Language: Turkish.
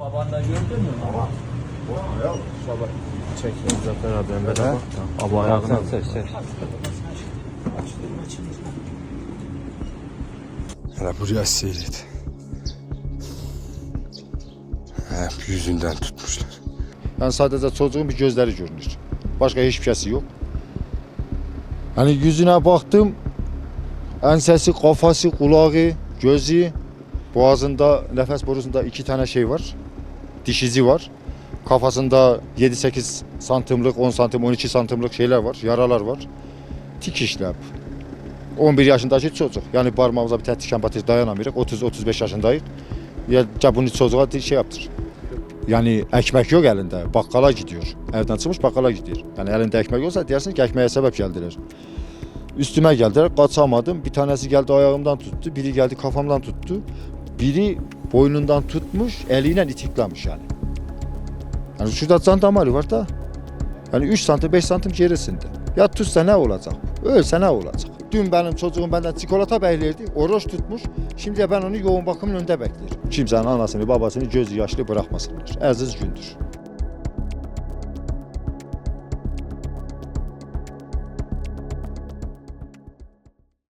Babanda gördün mü? Ama Çek Zafer abi Emre de bak. Abi ayağına. Seç. Hele buraya seyret. Hep yüzünden tutmuşlar. Yani sadece çocuğun bir gözleri görünür. Başka hiçbir şeysi yok. Hani yüzüne baktım. Ensesi, kafası, kulağı, gözü, boğazında, nefes borusunda iki tane şey var. Diş izi var. Kafasında 7-8 santimlik, 10 santim, 12 santimlik şeyler var, yaralar var. Tik işlep. 11 yaşındaki çocuk. Yani parmağımıza bir tane tiken batır dayanamıyoruz. 30-35 yaşındayız. Ya ya bunu çocuğa şey yaptır. Yani ekmek yok elinde. Bakkala gidiyor. Evden çıkmış bakkala gidiyor. Yani elinde ekmek yoksa dersin ki ekmeğe sebep geldiler. Üstüme geldiler. Kaçamadım. Bir tanesi geldi ayağımdan tuttu. Biri geldi kafamdan tuttu. Biri boynundan tutmuş. Eliyle itiklemiş yani. Yani şurada can damarı var da. Yani 3 santim 5 santim gerisinde. Ya tutsa ne olacak? Ölse ne olacak? Dün benim çocuğum benden çikolata beklerdi. Oruç tutmuş. Şimdi ben onu yoğun bakımın önünde bekliyorum. Kimsenin anasını babasını gözü yaşlı bırakmasınlar. Aziz gündür.